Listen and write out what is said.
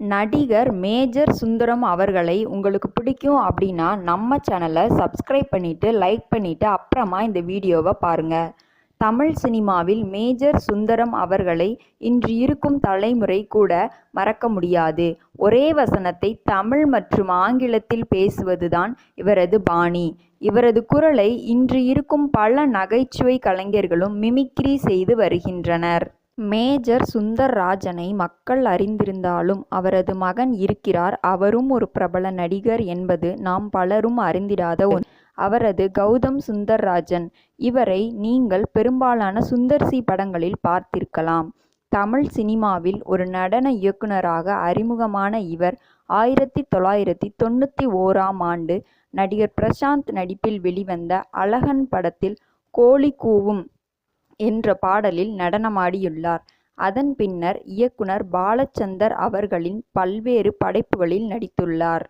நடிகர் மேஜர் சுந்தரம் அவர்களை உங்களுக்கு பிடிக்கும் அப்படின்னா நம்ம சேனலை சப்ஸ்கிரைப் பண்ணிவிட்டு லைக் பண்ணிவிட்டு அப்புறமா இந்த வீடியோவை பாருங்கள் தமிழ் சினிமாவில் மேஜர் சுந்தரம் அவர்களை இன்று இருக்கும் தலைமுறை கூட மறக்க முடியாது. ஒரே வசனத்தை தமிழ் மற்றும் ஆங்கிலத்தில் பேசுவதுதான் இவரது பாணி. இவரது குரலை இன்று இருக்கும் பல நகைச்சுவை கலைஞர்களும் மிமிக்ரி செய்து வருகின்றனர். மேஜர் சுந்தர்ராஜனை மக்கள் அறிந்திருந்தாலும் அவரது மகன் இருக்கிறார். அவரும் ஒரு பிரபல நடிகர் என்பது நாம் பலரும் அறிந்திடாத ஒன்று. அவரது கௌதம் சுந்தர்ராஜன். இவரை நீங்கள் பெரும்பாலான சுந்தர்சி படங்களில் பார்த்திருக்கலாம். தமிழ் சினிமாவில் ஒரு நடன இயக்குனராக அறிமுகமான இவர் ஆயிரத்தி தொள்ளாயிரத்தி தொண்ணூற்றி ஓராம் ஆண்டு நடிகர் பிரசாந்த் நடிப்பில் வெளிவந்த அழகன் படத்தில் கோழி கூவும் என்ற பாடலில் நடனமாடியுள்ளார். அதன் பின்னர் இயக்குனர் பாலச்சந்தர் அவர்களின் பல்வேறு படைப்புகளில் நடித்துள்ளார்.